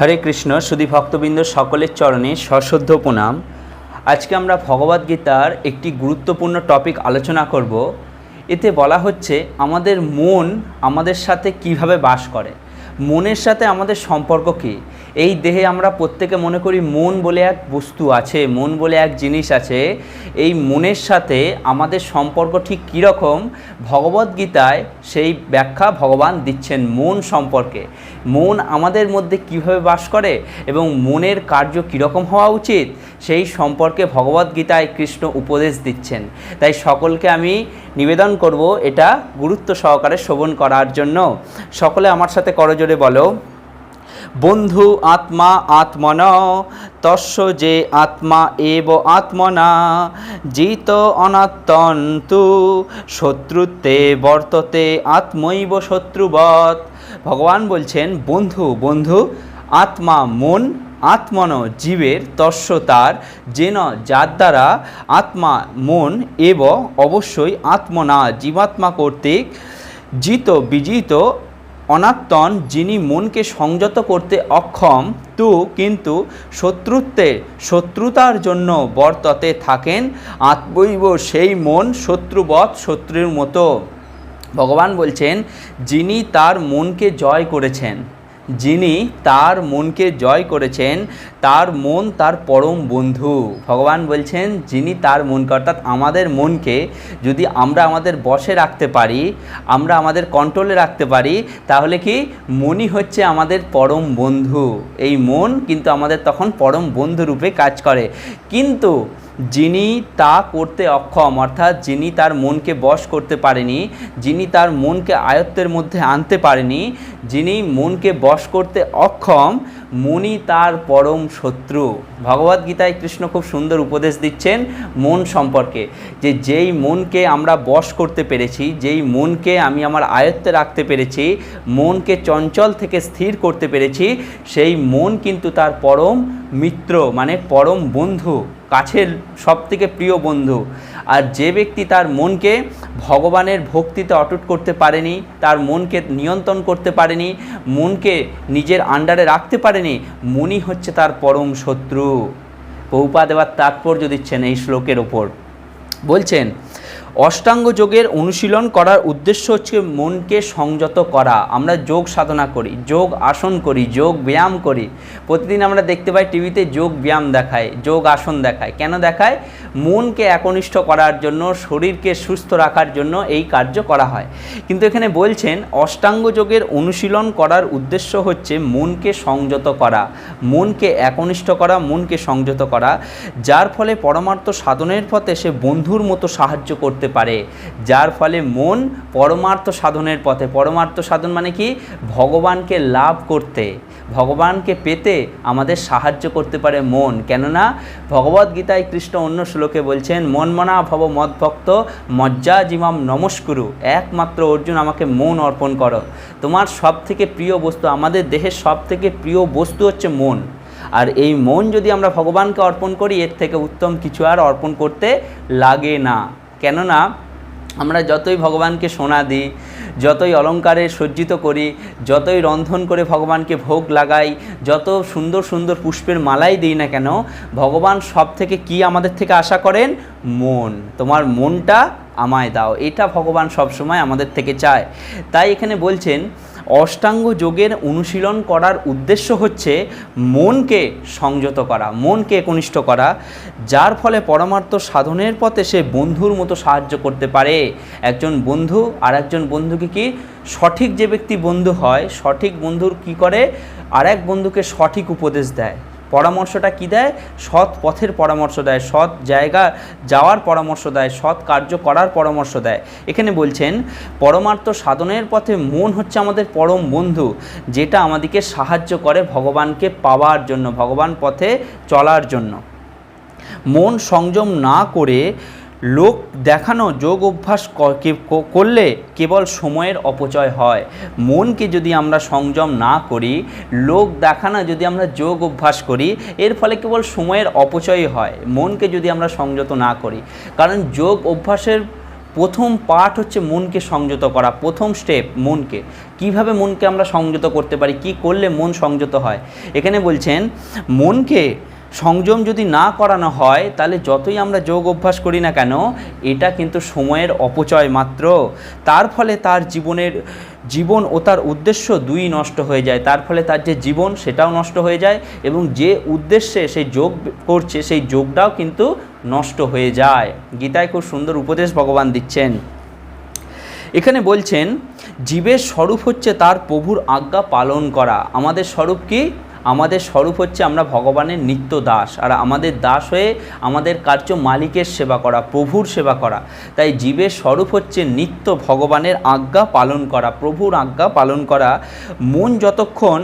হরে কৃষ্ণ সুদী ভক্তবৃন্দ, সকলের চরণে সশ্রদ্ধ প্রণাম। আজকে আমরা ভগবদ্গীতার একটি গুরুত্বপূর্ণ টপিক আলোচনা করব। এতে বলা হচ্ছে, আমাদের মন আমাদের সাথে কীভাবে বাস করে। মনের সাথে আমাদের সম্পর্ক কী? এই দেহে আমরা প্রত্যেকে মনে করি মন বলে এক বস্তু আছে, মন বলে এক জিনিস আছে। এই মনের সাথে আমাদের সম্পর্ক ঠিক কীরকম ভগবদ্গীতায় সেই ব্যাখ্যা ভগবান দিচ্ছেন মন সম্পর্কে। মন আমাদের মধ্যে কীভাবে বাস করে এবং মনের কার্য কীরকম হওয়া উচিত, সেই সম্পর্কে ভগবদ্গীতায় কৃষ্ণ উপদেশ দিচ্ছেন। তাই সকলকে আমি নিবেদন করব এটা গুরুত্ব সহকারে শ্রবণ করার জন্য। সকলে আমার সাথে করজোরে বলো। বন্ধু আত্মা আত্মন, তস্য যে আত্মা এব আত্মনা, জিত অনাত্তন্তু শত্রুত্বে বর্ততে আত্মৈব শত্রুবৎ। ভগবান বলছেন, বন্ধু বন্ধু, আত্মা মন, আত্মন জীবের, তস্য তার, যেন যার দ্বারা আত্মা মন এব, অবশ্যই আত্মনা, জীবাত্মা কর্তৃক জিত বিজিত অনাত্তন, যিনি মনকে সংযত করতে অক্ষম, তু কিন্তু শত্রুত্বে, শত্রুতার জন্য বর্ততে থাকেন, আত্মৈব সেই মন শত্রুবৎ শত্রুর মতো। ভগবান বলছেন, যিনি তার মনকে জয় করেছেন। যিনি তার মনকে জয় করেছেন, তার মন তার পরম বন্ধু। ভগবান বলছেন, যিনি তার মনকে অর্থাৎ আমাদের মনকে যদি আমরা আমাদের বশে রাখতে পারি, আমরা আমাদের কন্ট্রোলে রাখতে পারি, তাহলে কি মনই হচ্ছে আমাদের পরম বন্ধু। এই মন কিন্তু আমাদের তখন পরম বন্ধু রূপে কাজ করে। কিন্তু যিনি তা করতে অক্ষম, অর্থাৎ যিনি তার মনকে বশ করতে পারেনি, যিনি তার মনকে আয়ত্তের মধ্যে আনতে পারেনি, যিনি মনকে বশ করতে অক্ষম মনই তার পরম শত্রু। ভগবদ্গীতায় কৃষ্ণ খুব সুন্দর উপদেশ দিচ্ছেন মন সম্পর্কে, যে যেই মনকে আমরা বশ করতে পেরেছি, যেই মনকে আমি আমার আয়ত্তে রাখতে পেরেছি, মনকে চঞ্চল থেকে স্থির করতে পেরেছি, সেই মন কিন্তু তার পরম মিত্র মানে পরম বন্ধু। কাছের সবথেকে প্রিয় বন্ধু। আর যে ব্যক্তি তার মনকে ভগবানের ভক্তিতে অটুট করতে পারেনি, তার মনকে নিয়ন্ত্রণ করতে পারেনি, মনকে নিজের আন্ডারে রাখতে পারেনি মনই হচ্ছে তার পরম শত্রু। পৌপা দেওয়ার তাৎপর্য দিচ্ছেন এই শ্লোকের ওপর বলছেন অষ্টাঙ্গ যোগের অনুশীলন করার উদ্দেশ্য হচ্ছে মনকে সংযত করা। আমরা যোগ সাধনা করি, যোগ আসন করি, যোগ ব্যায়াম করি। প্রতিদিন আমরা দেখতে পাই টিভিতে যোগ ব্যায়াম দেখায়, যোগ আসন দেখায়। কেন দেখায়? মনকে একনিষ্ঠ করার জন্য, শরীরকে সুস্থ রাখার জন্য এই কার্য করা হয়। কিন্তু এখানে বলছেন, অষ্টাঙ্গ যোগের অনুশীলন করার উদ্দেশ্য হচ্ছে মনকে সংযত করা। মনকে একনিষ্ঠ করা, মনকে সংযত করা। যার ফলে পরমার্থ সাধনের পথে সে বন্ধুর মতো সাহায্য করতে পারে, যার ফলে মন পরমার্থ সাধনের পথে। পরমার্থ সাধন মানে কি? ভগবানকে লাভ করতে, ভগবানকে পেতে আমাদের সাহায্য করতে পারে মন। কেননা ভগবদ্গীতায় কৃষ্ণ অন্য শ্লোকে বলছেন মন মনা ভব মদভক্ত মজ্জা জিমাম নমস্কুরু। একমাত্র অর্জুন আমাকে মন অর্পণ করো। তোমার সব থেকে প্রিয় বস্তু, আমাদের দেহের সব থেকে প্রিয় বস্তু হচ্ছে মন। আর এই মন যদি আমরা ভগবানকে অর্পণ করি, এর থেকে উত্তম কিছু আর অর্পণ করতে লাগে না। কেননা আমরা যতই ভগবানকে সোনা দিই, যতই অলঙ্কারে সজ্জিত করি, যতই রন্ধন করে ভগবানকে ভোগ লাগাই, যত সুন্দর সুন্দর পুষ্পের মালাই দিই না কেন, ভগবান সব থেকে কি আমাদের থেকে আশা করেন? মন। তোমার মনটা আমায় দাও। এটা ভগবান সবসময় আমাদের থেকে চায়। তাই এখানে বলছেন অষ্টাঙ্গ যোগের অনুশীলন করার উদ্দেশ্য হচ্ছে মনকে সংযত করা, মনকে একনিষ্ঠ করা, যার ফলে পরমার্থ সাধনের পথে সে বন্ধুর মতো সাহায্য করতে পারে। একজন বন্ধু আর একজন বন্ধুকে কি সঠিক যে ব্যক্তি বন্ধু হয়, সঠিক বন্ধুর কি করে? আর এক বন্ধুকে সঠিক উপদেশ দেয়। পরামর্শটা কি দেয়? সৎ পথের পরামর্শ দেয়, সৎ জায়গা যাওয়ার পরামর্শ দেয়, সৎ কার্য করার পরামর্শ দেয়। এখানে বলছেন, পরমার্থ সাধনের পথে মন হচ্ছে আমাদের পরম বন্ধু, যেটা আমাদেরকে সাহায্য করে ভগবানকে পাওয়ার জন্য, ভগবান পথে চলার জন্য। মন সংযম না করে লোক দেখানো, যোগ অভ্যাস করলে কেবল সময়ের অপচয় হয়। মনকে যদি আমরা সংযম না করি, লোক দেখানো যদি আমরা যোগ অভ্যাস করি, এর ফলে কেবল সময়ের অপচয় হয়। মনকে যদি আমরা সংযত না করি। কারণ যোগ অভ্যাসের প্রথম পার্ট হচ্ছে মনকে সংযত করা, প্রথম স্টেপ মনকে। কীভাবে মনকে আমরা সংযত করতে পারি, কি করলে মন সংযত হয়? এখানে বলছেন, মনকে সংযম যদি না করানো হয়, তাহলে যতই আমরা যোগ অভ্যাস করি না কেন, এটা কিন্তু সময়ের অপচয় মাত্র। তার ফলে তার জীবনের, জীবন ও তার উদ্দেশ্য দুই নষ্ট হয়ে যায়। তার ফলে তার যে জীবন, সেটাও নষ্ট হয়ে যায় এবং যে উদ্দেশ্যে সে যোগ করছে, সেই যোগটাও কিন্তু নষ্ট হয়ে যায়। গীতায় খুব সুন্দর উপদেশ ভগবান দিচ্ছেন। এখানে বলছেন, জীবের স্বরূপ হচ্ছে তার প্রভুর আজ্ঞা পালন করা। আমাদের স্বরূপ কি? আমাদের স্বরূপ হচ্ছে আমরা ভগবানের নিত্য দাস, আর আমাদের দাস হয়ে আমাদের কার্য মালিকের সেবা করা, প্রভুর সেবা করা। তাই জীবের স্বরূপ হচ্ছে নিত্য ভগবানের আজ্ঞা পালন করা, প্রভুর আজ্ঞা পালন করা। মন যতক্ষণ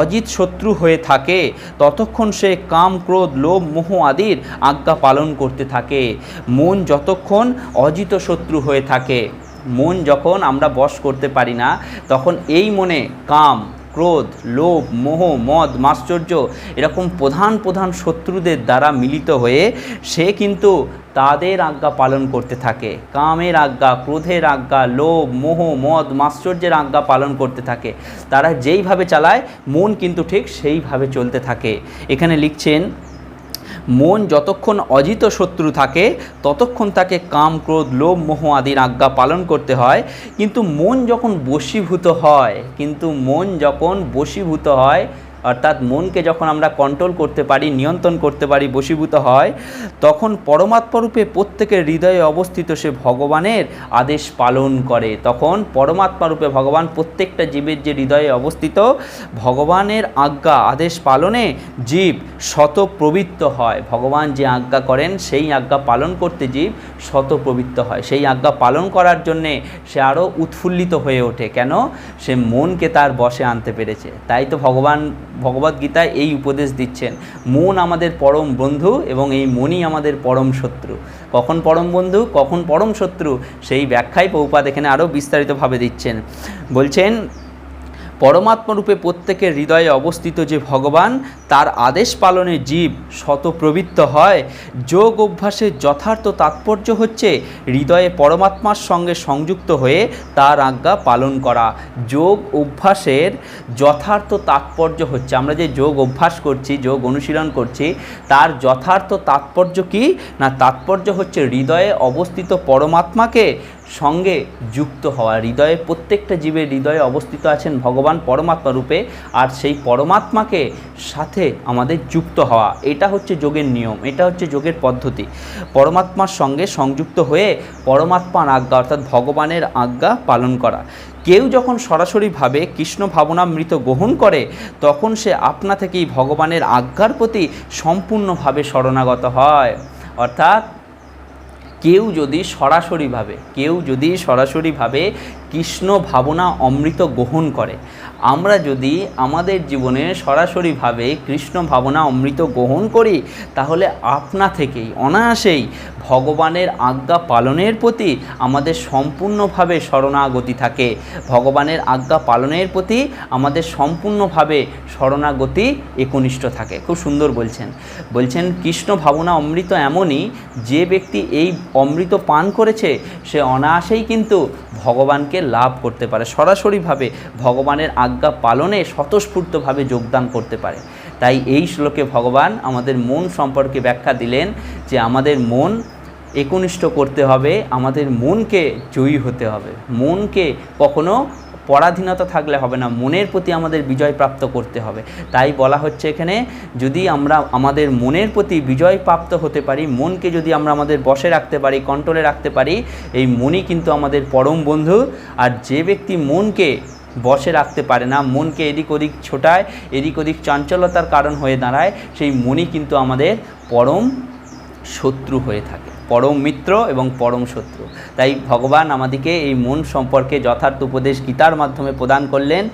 অজিত শত্রু হয়ে থাকে, ততক্ষণ সে কাম, ক্রোধ, লোভ, মোহ আদির আজ্ঞা পালন করতে থাকে। মন যতক্ষণ অজিত শত্রু হয়ে থাকে, মন যখন আমরা বশ করতে পারি না, তখন এই মনে কাম ক্রোধ, লোভ, মোহ, মদ, মাশ্চর্য এরকম প্রধান প্রধান শত্রুদের দ্বারা মিলিত হয়ে সে কিন্তু তাদের আজ্ঞা পালন করতে থাকে। কামের আজ্ঞা, ক্রোধের আজ্ঞা, লোভ, মোহ, মদ, মাশ্চর্যের আজ্ঞা পালন করতে থাকে। তারা যেইভাবে চালায়, মন কিন্তু ঠিক সেইভাবে চলতে থাকে। এখানে লিখছেন মন যতক্ষণ অজিত শত্রু থাকে, ততক্ষণ তাকে কাম, ক্রোধ, লোভ, মোহ আদির আজ্ঞা পালন করতে হয়। কিন্তু মন যখন বশীভূত হয়, কিন্তু মন যখন বশীভূত হয়, অর্থাৎ মনকে যখন আমরা কন্ট্রোল করতে পারি, নিয়ন্ত্রণ করতে পারি, বশীভূত হয় তখন পরমাত্মরূপে প্রত্যেকের হৃদয়ে অবস্থিত সে ভগবানের আদেশ পালন করে। তখন পরমাত্মারূপে ভগবান প্রত্যেকটা জীবের যে হৃদয়ে অবস্থিত, ভগবানের আজ্ঞা, আদেশ পালনে জীব শতপ্রবৃত্ত হয়। ভগবান যে আজ্ঞা করেন, সেই আজ্ঞা পালন করতে জীব শতপ্রবৃত্ত হয়। সেই আজ্ঞা পালন করার জন্যে সে আরও উৎফুল্লিত হয়ে ওঠে। কেন? সে মনকে তার বশে আনতে পেরেছে। তাই তো ভগবান, ভগবদ্গীতায় এই উপদেশ দিচ্ছেন। মন আমাদের পরম বন্ধু এবং এই মনই আমাদের পরম শত্রু। কখন পরম বন্ধু, কখন পরম শত্রু? সেই ব্যাখ্যায় পৌপাদ এখানে আরও বিস্তারিতভাবে দিচ্ছেন। বলছেন পরমাত্মরূপে প্রত্যেকের হৃদয়ে অবস্থিত যে ভগবান, তার আদেশ পালনে জীব শতপ্রবৃত্ত হয়। যোগ অভ্যাসের যথার্থ তাৎপর্য হচ্ছে হৃদয়ে পরমাত্মার সঙ্গে সংযুক্ত হয়ে তার আজ্ঞা পালন করা। যোগ অভ্যাসের যথার্থ তাৎপর্য হচ্ছে, আমরা যে যোগ অভ্যাস করছি, যোগ অনুশীলন করছি, তার যথার্থ তাৎপর্য কি? না, তাৎপর্য হচ্ছে হৃদয়ে অবস্থিত পরমাত্মাকে সঙ্গে যুক্ত হওয়া। হৃদয়ে, প্রত্যেকটা জীবের হৃদয়ে অবস্থিত আছেন ভগবান পরমাত্মা রূপে, আর সেই পরমাত্মাকে সাথে আমাদের যুক্ত হওয়া। এটা হচ্ছে যোগের নিয়ম, এটা হচ্ছে যোগের পদ্ধতি। পরমাত্মার সঙ্গে সংযুক্ত হয়ে পরমাত্মার আজ্ঞা, অর্থাৎ ভগবানের আজ্ঞা পালন করা। কেউ যখন সরাসরিভাবে কৃষ্ণ ভাবনামৃত গ্রহণ করে, তখন সে আপনা থেকেই ভগবানের আজ্ঞার প্রতি সম্পূর্ণভাবে শরণাগত হয়। অর্থাৎ কেউ যদি সরাসরিভাবে কেউ যদি সরাসরিভাবে কৃষ্ণ ভাবনা অমৃত গ্রহণ করে। আমরা যদি আমাদের জীবনে সরাসরিভাবে কৃষ্ণ ভাবনা অমৃত গ্রহণ করি, তাহলে আপনা থেকেই, অনায়াসেই ভগবানের আজ্ঞা পালনের প্রতি আমাদের সম্পূর্ণভাবে শরণাগতি থাকে। ভগবানের আজ্ঞা পালনের প্রতি আমাদের সম্পূর্ণভাবে শরণাগতি একনিষ্ঠ থাকে। খুব সুন্দর বলছেন। বলছেন, কৃষ্ণ ভাবনা অমৃত এমনই, যে ব্যক্তি এই অমৃত পান করেছে, সে অনায়াসেই কিন্তু ভগবানকে লাভ করতে পারে। সরাসরিভাবে ভগবানের আজ্ঞা পালনে স্বতঃস্ফূর্তভাবে যোগদান করতে পারে। তাই এই শ্লোকে ভগবান আমাদের মন সম্পর্কে ব্যাখ্যা দিলেন যে আমাদের মন একনিষ্ঠ করতে হবে, আমাদের মনকে জয়ী হতে হবে। মনকে কখনো পরাধীনতা থাকলে হবে না, মনের প্রতি আমাদের বিজয় প্রাপ্ত করতে হবে। তাই বলা হচ্ছে এখানে, যদি আমরা আমাদের মনের প্রতি বিজয় প্রাপ্ত হতে পারি, মনকে যদি আমরা আমাদের বসে রাখতে পারি কন্ট্রোলে রাখতে পারি, এই মনই কিন্তু আমাদের পরম বন্ধু। আর যে ব্যক্তি মনকে বসে রাখতে পারে না, মনকে এদিক ওদিক ছোটায়, এদিক ওদিক চাঞ্চলতার কারণ হয়ে দাঁড়ায়, সেই মনই কিন্তু আমাদের পরম শত্রু হয়ে থাকে, পরম মিত্র এবং পরম শত্রু। তাই ভগবান আমাদেরকে এই মন সম্পর্কে যথার্থ উপদেশ গীতার মাধ্যমে প্রদান করলেন।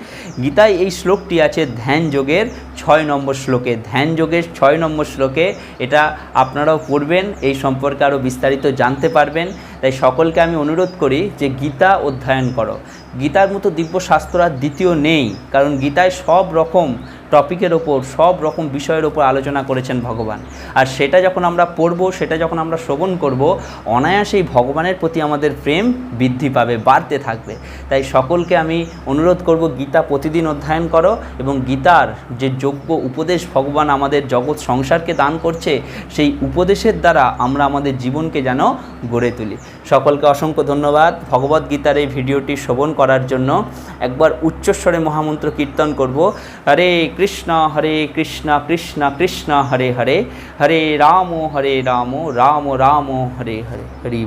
গীতায় এই শ্লোকটি আছে ধ্যান যোগের ছয় নম্বর শ্লোকে। ধ্যান যোগের ছয় নম্বর শ্লোকে এটা আপনারাও পড়বেন, এই সম্পর্কে আরও বিস্তারিত জানতে পারবেন। তাই সকলকে আমি অনুরোধ করি যে গীতা অধ্যয়ন করো। গীতার মতো দিব্য শাস্ত্র আর দ্বিতীয় নেই, কারণ গীতায় সব রকম টপিকের ওপর, সব রকম বিষয়ের ওপর আলোচনা করেছেন ভগবান। আর সেটা যখন আমরা পড়ব, সেটা যখন আমরা শ্রবণ করব, অনায়াসেই ভগবানের প্রতি আমাদের প্রেম বৃদ্ধি পাবে, বাড়তে থাকবে। তাই সকলকে আমি অনুরোধ করব, গীতা প্রতিদিন অধ্যয়ন করো এবং গীতার যে যোগ্য উপদেশ ভগবান আমাদের জগৎ সংসারকে দান করছে, সেই উপদেশের দ্বারা আমরা আমাদের জীবনকে যেন গড়ে তুলি। সকলকে অসংখ্য ধন্যবাদ। ভগবদ গীতার এই ভিডিওটি শ্রবণ করার জন্য একবার উচ্চস্বরে মহামন্ত্র কীর্তন করব। হরে কৃষ্ণ হরে কৃষ্ণ কৃষ্ণ কৃষ্ণ, হরে হরে। হরে রাম হরে রাম রাম রাম, হরে হরে। হরি